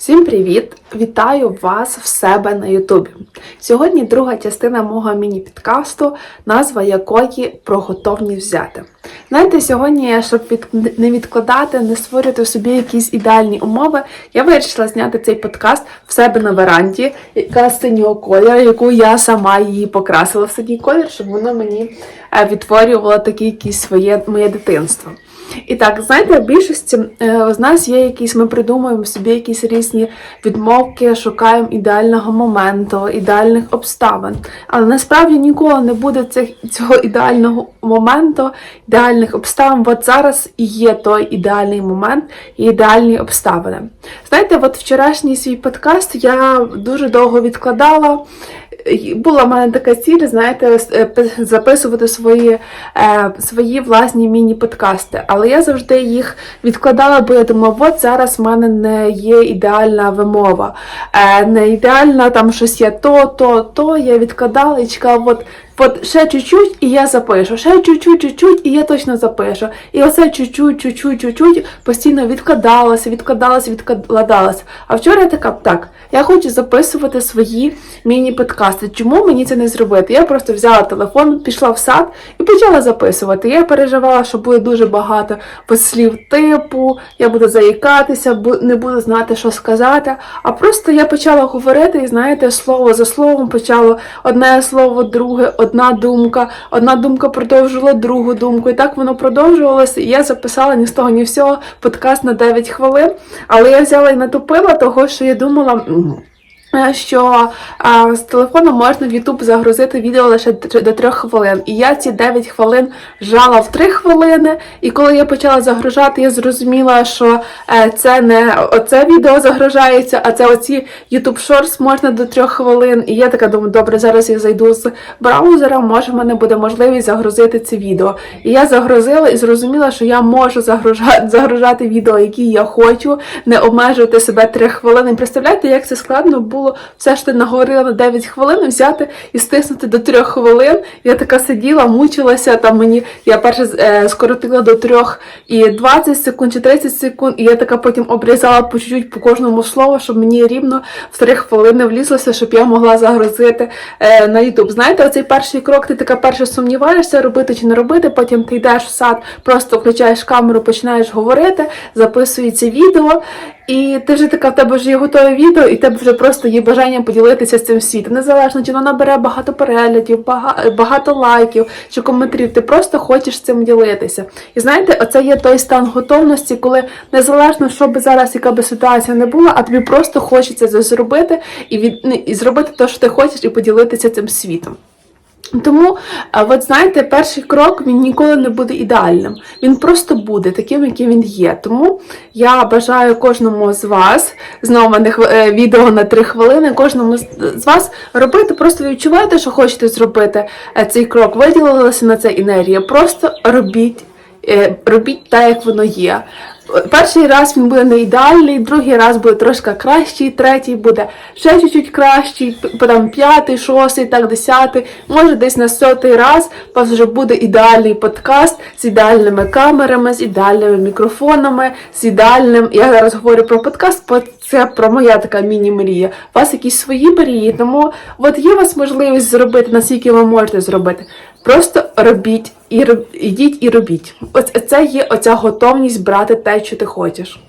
Всім привіт! Вітаю вас в себе на Ютубі. Сьогодні друга частина мого міні-підкасту, назва якої про готовність взяти. Знаєте, сьогодні, щоб від... не відкладати, не створювати собі якісь ідеальні умови, я вирішила зняти цей подкаст в себе на веранді, яка синього кольору, яку я сама її покрасила в синій колір, щоб воно мені е, відтворювало таке якесь своє моє дитинство. І так, знаєте, в більшості е, з нас є якісь, ми придумуємо собі якісь різні відмовки, шукаємо ідеального моменту, ідеальних обставин. Але насправді ніколи не буде цих, цього ідеального моменту, ідеальних обставин. От зараз і є той ідеальний момент і ідеальні обставини. Знаєте, от вчорашній свій подкаст я дуже довго відкладала. Була в мене така ціль, знаєте, е, записувати свої е, свої власні міні-подкасти. Але я завжди їх відкладала, бо я думала, от зараз в мене не є ідеальна вимова, е, не ідеальна там щось є то, то, то. Я відкладала і чекала, от От ще чуть-чуть, і я запишу, ще чуть-чуть, чуть-чуть, і я точно запишу. І оце чуть-чуть, чуть-чуть, чуть-чуть постійно відкладалося, відкладалося, відкладалося. А вчора я така, так, я хочу записувати свої міні-подкасти. Чому мені це не зробити? Я просто взяла телефон, пішла в сад і почала записувати. Я переживала, що буде дуже багато слів типу, я буду заїкатися, не буду знати, що сказати. А просто я почала говорити, і знаєте, слово за словом почало одне слово, друге одна думка, одна думка продовжувала другу думку. І так воно продовжувалося. І я записала ні з того, ні всього подкаст на 9 хвилин. Але я взяла і натопила того, що я думала. Що а, з телефону можна в YouTube загрузити відео лише до 3 хвилин. І я ці 9 хвилин жала в 3 хвилини. І коли я почала загружати, я зрозуміла, що е, це не оце відео загружається, а це оці YouTube Shorts можна до 3 хвилин. І я така думаю, добре, зараз я зайду з браузера, може в мене буде можливість загрузити це відео. І я загрузила і зрозуміла, що я можу загружати, загружати відео, які я хочу, не обмежувати себе 3 хвилини. Представляєте, як це складно було було все ж ти наговорила на 9 хвилин взяти і стиснути до 3 хвилин. Я така сиділа, мучилася. Там мені я перше е, скоротила до 3 і 20 секунд чи 30 секунд, і я така потім обрізала по чуть-чуть по кожному слову, щоб мені рівно в 3 хвилини влізлося, щоб я могла загрузити е, на YouTube. Знаєте, оцей перший крок, ти така перше сумніваєшся, робити чи не робити. Потім ти йдеш в сад, просто включаєш камеру, починаєш говорити, записується відео. І ти вже така, в тебе вже є готове відео, і тебе вже просто є бажання поділитися з цим світом. Незалежно, чи воно набере багато переглядів, багато лайків чи коментарів. Ти просто хочеш цим ділитися. І знаєте, оце є той стан готовності, коли незалежно, що би зараз, яка би ситуація не була, а тобі просто хочеться це зробити і від і зробити те, що ти хочеш, і поділитися цим світом. Тому, от знаєте, перший крок він ніколи не буде ідеальним. Він просто буде таким, яким він є. Тому я бажаю кожному з вас, знову мене е, відео на 3 хвилини, кожному з вас робити, просто відчуваєте, що хочете зробити е, цей крок. Виділилася на це енергія. Просто робіть. Е, робіть так, як воно є. Перший раз він буде не ідеальний, другий раз буде трошки кращий, третій буде ще чуть-чуть кращий, потім п'ятий, шостий, так, десятий. Може, десь на сотий раз у вас вже буде ідеальний подкаст з ідеальними камерами, з ідеальними мікрофонами, з ідеальним. Я зараз говорю про подкаст, бо це про моя така міні-мрія. У вас якісь свої мрії, тому от є у вас можливість зробити, наскільки ви можете зробити. Просто робіть і роб... ідіть і робіть. Ось це є оця готовність брати те, що ти хочеш.